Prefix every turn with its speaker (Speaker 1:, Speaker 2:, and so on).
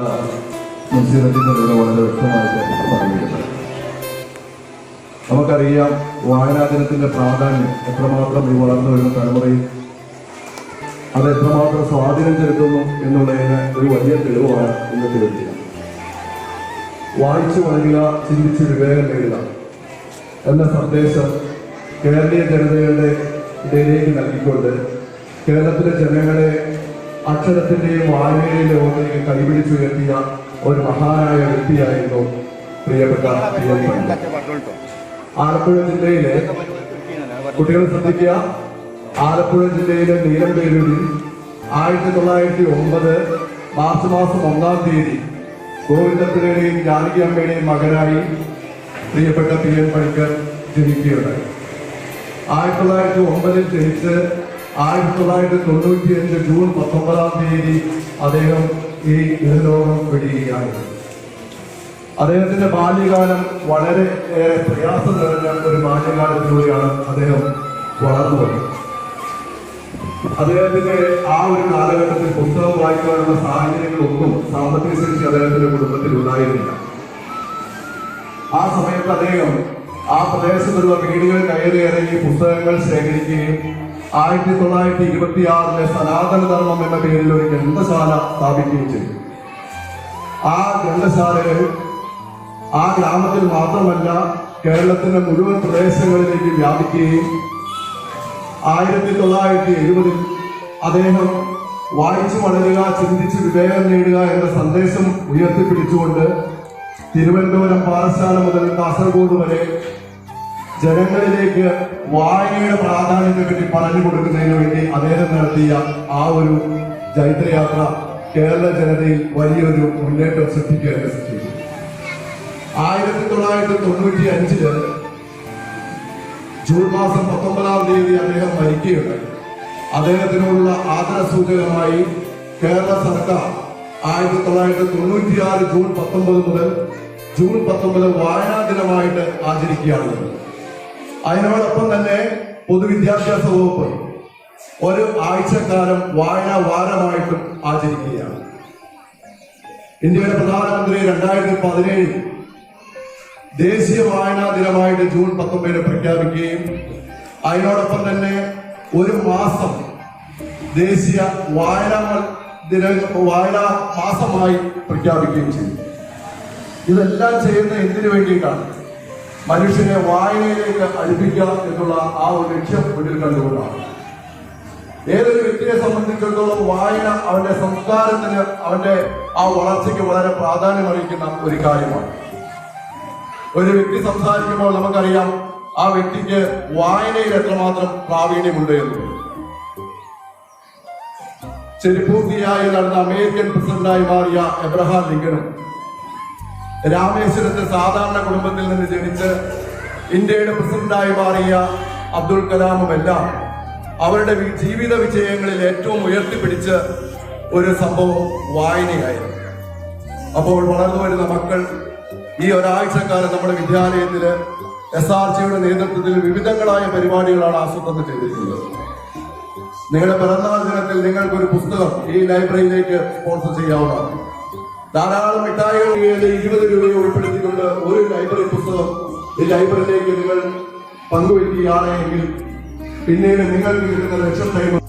Speaker 1: സിറജിന്റെ വളരെ വ്യക്തമായിട്ട് പറയുന്നത് നമുക്കറിയാം വായനാ ദിനത്തിന്റെ പ്രാധാന്യം എത്രമാത്രം ഈ വളർന്നു വരുന്ന തലമുറയിൽ അത് എത്രമാത്രം സ്വാധീനം ചെലുത്തുന്നു എന്നുള്ളതിന് ഒരു വലിയ തെളിവാണ് ഇന്നത്തെ വ്യക്തി വായിച്ചു വളരുക ചിന്തിച്ച് വിവേകം നേടുക എന്ന സന്ദേശം കേരളീയ ജനതയുടെ ഇടയിലേക്ക് നൽകിക്കൊണ്ട് കേരളത്തിലെ ജനങ്ങളെ അക്ഷരത്തിന്റെയും ഓർമ്മയിൽ കൈപിടിച്ചു കൈപിടിച്ചുയർത്തിയ ഒരു മഹാനായ വ്യക്തിയായിരുന്നു പ്രിയപ്പെട്ട ആലപ്പുഴ ജില്ലയിലെ കുട്ടികൾ ശ്രദ്ധിക്കുക. ആലപ്പുഴ ജില്ലയിലെ നീലംപേരൂരിൽ ആയിരത്തി തൊള്ളായിരത്തി ഒമ്പത് മാർച്ച് മാസം ഒന്നാം തീയതി ഗോവിന്ദത്തിന്റെയും ജാനകി അമ്മയുടെയും മകനായി പ്രിയപ്പെട്ട പി എൻ പണിക്കർ ജനിക്കുകയുണ്ടായി. ആയിരത്തി തൊള്ളായിരത്തി ഒമ്പതിൽ ജനിച്ച് ആയിരത്തി തൊള്ളായിരത്തി തൊണ്ണൂറ്റി അഞ്ച് ജൂൺ പത്തൊമ്പതാം തീയതി അദ്ദേഹം ഈ ഇഹലോകം വിടുകയാണ്. അദ്ദേഹത്തിന്റെ ബാല്യകാലം വളരെ ഏറെ പ്രയാസം നിറഞ്ഞ ഒരു ബാല്യകാലത്തിലൂടെയാണ് അദ്ദേഹം വളർന്നു വന്നത്. അദ്ദേഹത്തിന്റെ ആ ഒരു കാലഘട്ടത്തിൽ പുസ്തകം വായിക്കാനുള്ള സാഹചര്യങ്ങളൊന്നും സാമ്പത്തിക ശേഷി അദ്ദേഹത്തിന്റെ കുടുംബത്തിൽ ഉണ്ടായിരുന്നില്ല. ആ സമയത്ത് അദ്ദേഹം ആ പ്രദേശത്തുള്ള വീടുകൾ കയറി ഇറങ്ങി പുസ്തകങ്ങൾ ശേഖരിക്കുകയും ആയിരത്തി തൊള്ളായിരത്തി ഇരുപത്തി ആറിലെ സനാതന ധർമ്മം എന്ന പേരിൽ ഒരു ഗ്രന്ഥശാല സ്ഥാപിക്കുകയും ചെയ്തു. ആ ഗ്രന്ഥശാലകൾ ആ ഗ്രാമത്തിൽ മാത്രമല്ല കേരളത്തിന്റെ മുഴുവൻ പ്രദേശങ്ങളിലേക്ക് വ്യാപിക്കുകയും ആയിരത്തി തൊള്ളായിരത്തി എഴുപതിൽ അദ്ദേഹം വായിച്ചു വളരുക ചിന്തിച്ച് വിവേകം നേടുക എന്ന സന്ദേശം ഉയർത്തിപ്പിടിച്ചുകൊണ്ട് തിരുവനന്തപുരം പാറശാല മുതൽ കാസർഗോഡ് വരെ ജനങ്ങളിലേക്ക് വായനയുടെ പ്രാധാന്യത്തെ പറ്റി പറഞ്ഞു കൊടുക്കുന്നതിന് വേണ്ടി അദ്ദേഹം നടത്തിയ ആ ഒരു ജൈത്രയാത്ര കേരള ജനതയിൽ വലിയൊരു മുന്നേറ്റം സൃഷ്ടിക്കുകയാണ് ചെയ്തു ആയിരത്തി തൊള്ളായിരത്തി തൊണ്ണൂറ്റി അഞ്ചിൽ ജൂൺ മാസം പത്തൊമ്പതാം തീയതി അദ്ദേഹം മരിക്കുകയുണ്ടായി. അദ്ദേഹത്തിനുള്ള ആദരസൂചകമായി കേരള സർക്കാർ ആയിരത്തി തൊള്ളായിരത്തി തൊണ്ണൂറ്റിയാറ് ജൂൺ പത്തൊമ്പത് മുതൽ ജൂൺ പത്തൊമ്പത് വായനാ ദിനമായിട്ട് ആചരിക്കുകയാണ്. അതിനോടൊപ്പം തന്നെ പൊതുവിദ്യാഭ്യാസ വകുപ്പ് ഒരു ആഴ്ചക്കാലം വായനാ വാരമായിട്ടും ആചരിക്കുകയാണ്. ഇന്ത്യയുടെ പ്രധാനമന്ത്രി രണ്ടായിരത്തി പതിനേഴിൽ ദേശീയ വായനാ ദിനമായിട്ട് ജൂൺ പത്തൊമ്പതിന് പ്രഖ്യാപിക്കുകയും അതിനോടൊപ്പം തന്നെ ഒരു മാസം ദേശീയ വായനാ ദിന വായനാ മാസമായി പ്രഖ്യാപിക്കുകയും ചെയ്തു. ഇതെല്ലാം ചെയ്യുന്ന എന്തിനു വേണ്ടിയിട്ടാണ്? മനുഷ്യനെ വായനയിലേക്ക് അടുപ്പിക്കുക എന്നുള്ള ആ ഒരു ലക്ഷ്യം മുന്നിൽ കണ്ടുകൊണ്ടാണ്. ഏതൊരു വ്യക്തിയെ സംബന്ധിച്ചിടത്തോളം വായന അവന്റെ സംസ്കാരത്തിന് അവന്റെ ആ വളർച്ചയ്ക്ക് വളരെ പ്രാധാന്യം അറിയിക്കുന്ന ഒരു കാര്യമാണ്. ഒരു വ്യക്തി സംസാരിക്കുമ്പോൾ നമുക്കറിയാം ആ വ്യക്തിക്ക് വായനയിൽ എത്രമാത്രം പ്രാവീണ്യമുണ്ട് എന്ന്. ചെരിപ്പൂർത്തിയായി നടന്ന അമേരിക്കൻ പ്രസിഡന്റായി മാറിയ എബ്രഹാം ലിങ്കനും രാമേശ്വരത്തെ സാധാരണ കുടുംബത്തിൽ നിന്ന് ജനിച്ച് ഇന്ത്യയുടെ പ്രസിഡന്റായി മാറിയ അബ്ദുൾ കലാമും എല്ലാം അവരുടെ ജീവിത വിജയങ്ങളിൽ ഏറ്റവും ഉയർത്തിപ്പിടിച്ച ഒരു സംഭവം വായനയായിരുന്നു. അപ്പോൾ വളർന്നു വരുന്ന മക്കൾ ഈ ഒരാഴ്ചക്കാലം നമ്മുടെ വിദ്യാലയത്തിൽ എസ് ആർ ജിയുടെ നേതൃത്വത്തിൽ വിവിധങ്ങളായ പരിപാടികളാണ് ആസൂത്രണം ചെയ്തിരിക്കുന്നത്. നിങ്ങളുടെ പിറന്നാൾ ദിനത്തിൽ നിങ്ങൾക്കൊരു പുസ്തകം ഈ ലൈബ്രറിയിലേക്ക് സ്പോൺസർ ചെയ്യാവുന്നതാണ്. ധാരാളം മിഠായികൾ ഇരുപത് രൂപയെ ഉൾപ്പെടുത്തിക്കൊണ്ട് ഒരു ലൈബ്രറി പുസ്തകം ഈ ലൈബ്രറിയിലേക്ക് നിങ്ങൾ പങ്കുവയ്ക്കുകയാണെങ്കിൽ പിന്നീട് നിങ്ങൾക്ക് കിട്ടുന്ന ലക്ഷം ടൈം